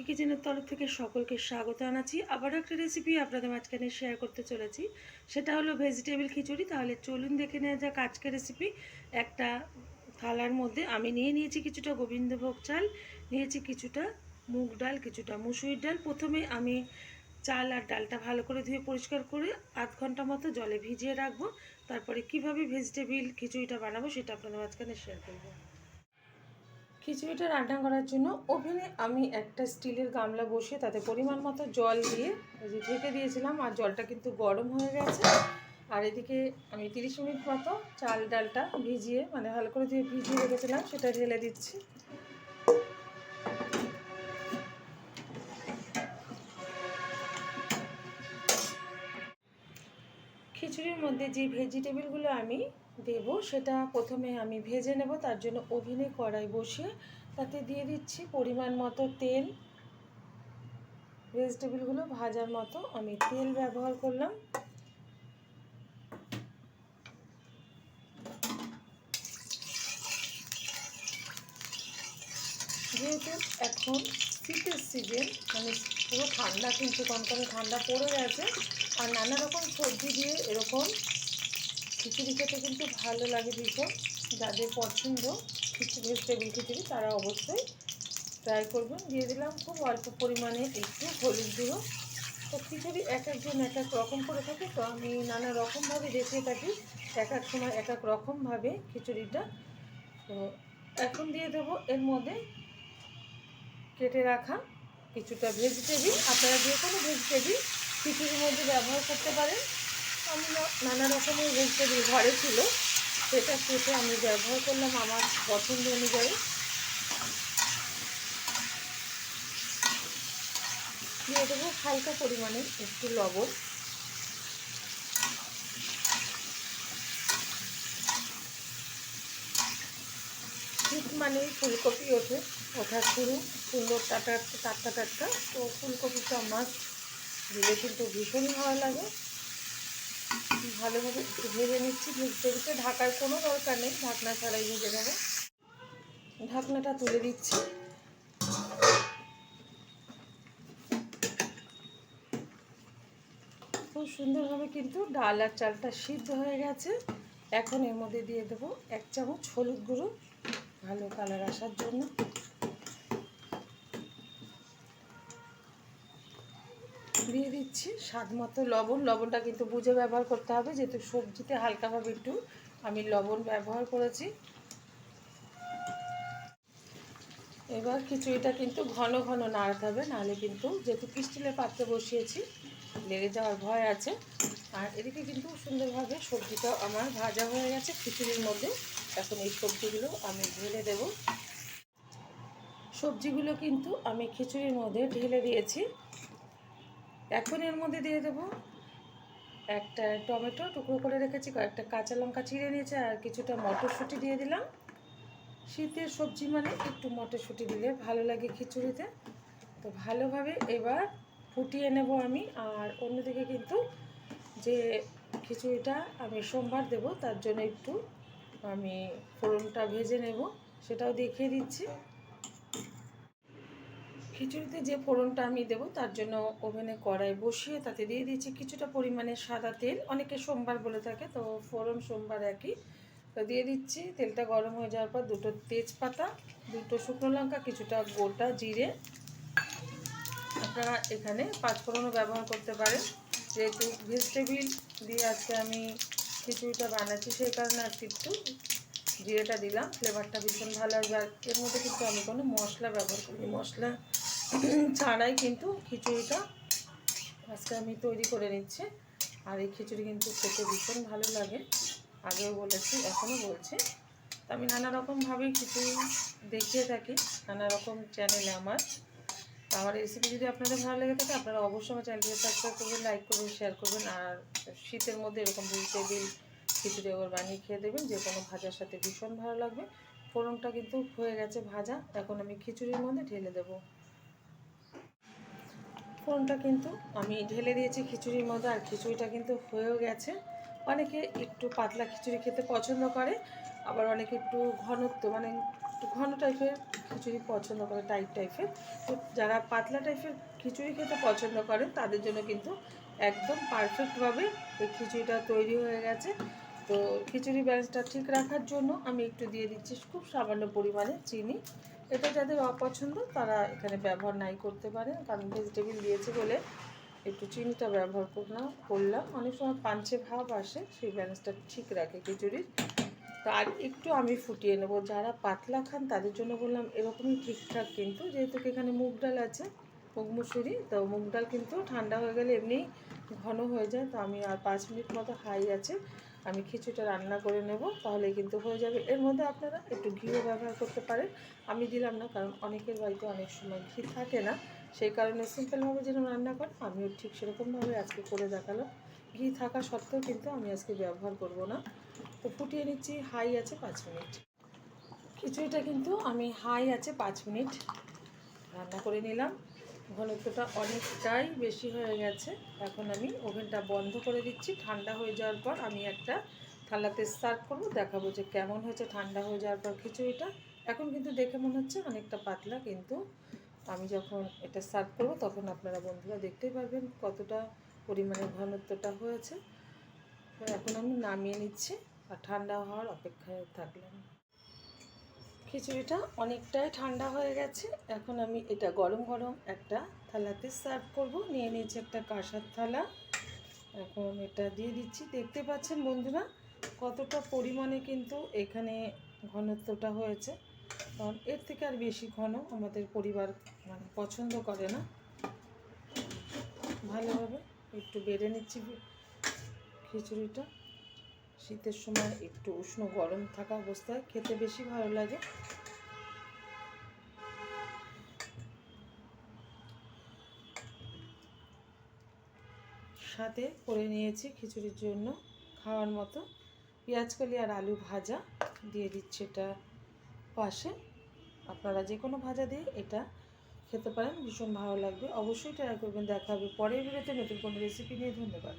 Rocky কিচেনের তরফ থেকে সকলকে স্বাগত জানাচ্ছি। আবার একটা রেসিপি আপনাদের মাঝখানে শেয়ার করতে চলেছি। সেটা হলো ভেজিটেবল খিচুড়ি। তাহলে চলুন দেখে নেওয়া যাক আজকের রেসিপি একটা থালার মধ্যে আমি নিয়ে নিয়েছি কিছুটা গোবিন্দভোগ চাল, নিয়েছি কিছুটা মুগ ডাল, কিছুটা মুসুরির ডাল। প্রথমে আমি চাল আর ডালটা ভালো করে ধুয়ে পরিষ্কার করে আধ ঘণ্টা মতো জলে ভিজিয়ে রাখব। তারপরে কীভাবে ভেজিটেবিল খিচুড়িটা বানাবো সেটা আপনাদের মাঝখানে শেয়ার করব। খিচুড়িটা রান্না করার জন্য ওভেনে আমি একটা স্টিলের গামলা বসিয়ে তাতে পরিমাণ মতো জল দিয়ে যে ঢেকে দিয়েছিলাম আর জলটা কিন্তু গরম হয়ে গেছে। আর এদিকে আমি তিরিশ মিনিট মতো চাল ডালটা ভিজিয়ে মানে ভালো করে দিয়ে ভিজিয়ে রেখেছিলাম, সেটা ঢেলে দিচ্ছি। খিচুড়ির মধ্যে যে ভেজিটেবলগুলো আমি দেব, সেটা প্রথমে আমি ভেজে নেব, তার জন্য ওভেনে কড়াই বসিয়ে তাতে দিয়ে দিচ্ছি পরিমাণ মতো তেল। ভেজিটেবলগুলো ভাজার মতো আমি তেল ব্যবহার করলাম। যেহেতু এখন শীতের সিজন মানে পুরো ঠান্ডা কিন্তু কনকনে ঠান্ডা পড়ে গেছে। আর নানা রকম সবজি দিয়ে এরকম খিচুড়ি খেতে কিন্তু ভালো লাগে ভীষণ। যাদের পছন্দ খিচুড়ি ভেজিটেবিল খিচুড়ি, তারা অবশ্যই ট্রাই করবেন। দিয়ে দিলাম খুব অল্প পরিমাণে একটু হলুদ গুঁড়ো। তো খিচুড়ি এক একজন এক এক রকম করে থাকে, তো আমি নানা রকমভাবে দেখিয়ে থাকি, এক এক সময় এক এক রকমভাবে খিচুড়িটা। তো এখন দিয়ে দেবো এর মধ্যে কেটে রাখা কিছুটা ভেজিটেবিল আপনারা যে কোনো ভেজিটেবিল খিচুড়ির মধ্যে ব্যবহার করতে পারেন। আমি নানা রকমের ভেজিটেবিল ঘরে ছিল, সেটা কেটে আমি ব্যবহার করলাম আমার পছন্দ অনুযায়ী। দিয়ে দেবো হালকা পরিমাণে একটু লবণ। শীত মানে ফুলকপি ওঠা। শুরু সুন্দর টাটা টাটকা টাটকা। তো ফুলকপিটা মাছ দিলে কিন্তু ভীষণই ভালো লাগে। ভালোভাবে ভেজে নিচ্ছি ভেজিটেবিলটা ঢাকার কোনো দরকার নেই, ঢাকনা ছাড়াই ভেজে যাবে ঢাকনাটা তুলে দিচ্ছি। খুব সুন্দরভাবে কিন্তু ডাল আর চালটা সিদ্ধ হয়ে গেছে। এখন এর মধ্যে দিয়ে দেবো এক চামচ হলুদ গুঁড়ো, ভালো কালার আসার জন্য। দিচ্ছি, স্বাদ মতো লবণ। লবণটা কিন্তু বুঝে ব্যবহার করতে হবে, যেহেতু সবজিতে হালকাভাবে একটু আমি লবণ ব্যবহার করেছি। এবার খিচুড়িটা কিন্তু ঘন ঘন নাড়াতে হবে, নাহলে কিন্তু যেহেতু পিস্টিলের পাত্রে বসিয়েছি, লেগে যাওয়ার ভয় আছে। আর এদিকে কিন্তু সুন্দরভাবে সবজিটা আমার ভাজা হয়ে গেছে, খিচুড়ির মধ্যে। এখন এই সবজিগুলো আমি ঢেলে দেব। সবজিগুলো কিন্তু আমি খিচুড়ির মধ্যে ঢেলে দিয়েছি। এখন এর মধ্যে দিয়ে দেবো একটা টমেটো টুকরো করে রেখেছি, কয়েকটা কাঁচা লঙ্কা চিড়ে নিয়েছি আর কিছুটা মটরশুঁটি দিয়ে দিলাম। শীতের সবজি মানে একটু মটরশুঁটি দিলে ভালো লাগে খিচুড়িতে। তো ভালোভাবে এবার ফুটিয়ে নেব আমি, আর অন্যদিকে কিন্তু যে খিচুড়িটা আমি সোমবার দেব, তার জন্য একটু আমি ফোড়নটা ভেজে নেব, সেটাও দেখিয়ে দিচ্ছি। খিচুড়িতে যে ফোড়নটা আমি দেবো, তার জন্য ওভেনে কড়াই বসিয়ে তাতে দিয়ে দিয়েছি কিছুটা পরিমাণে সাদা তেল। অনেকে সোমবার বলে থাকে, তো ফোড়ন সোমবার একই। তো দিয়ে দিচ্ছি, তেলটা গরম হয়ে যাওয়ার পর দুটো তেজপাতা, দুটো শুকনো লঙ্কা, কিছুটা গোটা জিরে। আপনারা এখানে পাঁচফোড়নও ব্যবহার করতে পারেন। যেহেতু ভেজিটেবিল দিয়ে আজকে আমি খিচুড়িটা বানাচ্ছি সেই কারণে আজকে একটু জিরেটা দিলাম। ফ্লেভারটা ভীষণ ভালো আসবে। আর এর মধ্যে কিন্তু আমি কোনো মশলা ব্যবহার করিনি। মশলা ছাড়াই কিন্তু খিচুড়িটা আজকে আমি তৈরি করে নিচ্ছি। আর এই খিচুড়ি কিন্তু খেতে ভীষণ ভালো লাগে। আগেও বলেছি, এখনও বলছি। তো আমি নানা রকমভাবেই খিচুড়ি দেখিয়ে থাকি নানা রকম চ্যানেলে আমার। আমার রেসিপি যদি আপনাদের ভালো লেগে থাকে, আপনারা অবশ্যই আমার চ্যানেলটিকে সাবস্ক্রাইব করবেন লাইক করবেন শেয়ার করবেন, আর শীতের মধ্যে এরকম ভেজিটেবিল খিচুড়ি একবার বানিয়ে খেয়ে দেবেন, যে কোনো ভাজার সাথে ভীষণ ভালো লাগবে। ফোড়নটা কিন্তু হয়ে গেছে ভাজা, এখন আমি খিচুড়ির মধ্যে ঢেলে দেবো। ফোড়নটা কিন্তু আমি ঢেলে দিয়েছি খিচুড়ির মধ্যে আর খিচুড়িটা কিন্তু হয়েও গেছে। অনেকে একটু পাতলা খিচুড়ি খেতে পছন্দ করে, আবার অনেকে একটু ঘনত্ব মানে একটু ঘন টাইপের খিচুড়ি পছন্দ করে, টাইট টাইপের। তো যারা পাতলা টাইপের খিচুড়ি খেতে পছন্দ করে, তাদের জন্য কিন্তু একদম পারফেক্টভাবে এই খিচুড়িটা তৈরি হয়ে গেছে। তো খিচুড়ি ব্যালেন্সটা ঠিক রাখার জন্য আমি একটু দিয়ে দিচ্ছি খুব সামান্য পরিমাণে চিনি। এটা যাদের অপছন্দ তারা এখানে ব্যবহার নাই করতে পারে, কারণ ভেজিটেবিল দিয়েছে বলে একটু চিনিটা ব্যবহার করলাম করলাম। অনেক সময় পাঞ্চে ভাব আসে, সেই ব্যালেন্সটা ঠিক রাখে খিচুড়ির। তো আর একটু আমি ফুটিয়ে নেব। যারা পাতলা খান তাদের জন্য বললাম এরকমই ঠিকঠাক কিন্তু, যেহেতু এখানে মুগ ডাল আছে, মুগ মুসুরি, তো মুগ ডাল কিন্তু ঠান্ডা হয়ে গেলে এমনি ঘন হয়ে যায়, তো আমি আর পাঁচ মিনিট মতো হাই আছে। আমি খিচুড়িটা রান্না করে নেব তাহলে কিন্তু হয়ে যাবে। এর মধ্যে আপনারা একটু ঘিও ব্যবহার করতে পারেন। আমি দিলাম না, কারণ অনেকের বাড়িতে অনেক সময় ঘি থাকে না। সেই কারণে সিম্পলভাবে যেরকম রান্না করে আমিও ঠিক সেরকমভাবে আজকে করে দেখালাম। ঘি থাকা সত্ত্বেও কিন্তু আমি আজকে ব্যবহার করব না। তো ফুটিয়ে নিচ্ছি, হাই আছে পাঁচ মিনিট। খিচুড়িটা কিন্তু আমি হাই আছে পাঁচ মিনিট। রান্না করে নিলাম। ঘনত্বটা অনেকটাই বেশি হয়ে গেছে। এখন আমি ওভেনটা বন্ধ করে দিচ্ছি। ঠান্ডা হয়ে যাওয়ার পর আমি একটা থালাতে সার্ভ করব, দেখাবো যে কেমন হয়েছে ঠান্ডা হয়ে যাওয়ার পর খিচুড়িটা। এখন কিন্তু দেখে মনে হচ্ছে অনেকটা পাতলা, কিন্তু আমি যখন এটা সার্ভ করব তখন আপনারা বন্ধুরা দেখতেই পারবেন কতটা পরিমাণে ঘনত্বটা হয়েছে। এখন আমি নামিয়ে নিচ্ছি আর ঠান্ডা হওয়ার অপেক্ষায় থাকলাম। খিচুড়িটা অনেকটাই ঠান্ডা হয়ে গেছে। এখন আমি এটা গরম গরম একটা থালাতে সার্ভ করব। নিয়ে নিয়েছি একটা কাঁসার থালা। এখন এটা দিয়ে দিচ্ছি। দেখতে পাচ্ছেন বন্ধুরা, কতটা পরিমাণে কিন্তু এখানে ঘনত্বটা হয়েছে। কারণ এর থেকে আর বেশি ঘন আমাদের পরিবার মানে পছন্দ করে না। ভালোভাবে একটু বেড়ে নিচ্ছি খিচুড়িটা। শীতের সময় একটু উষ্ণ গরম থাকা অবস্থায় খেতে বেশি ভালো লাগে। সাথে করে নিয়েছি খিচুড়ির জন্য খাওয়ার মতো পেঁয়াজ কলি আর আলু ভাজা। দিয়ে দিচ্ছি এটা পাশে। আপনারা যে কোনো ভাজা দিয়ে এটা খেতে পারেন, ভীষণ ভালো লাগবে। অবশ্যই ট্রাই করবেন, দেখা হবে পরের ভিডিওতে নতুন কোনো রেসিপি নিয়ে, ধন্যবাদ।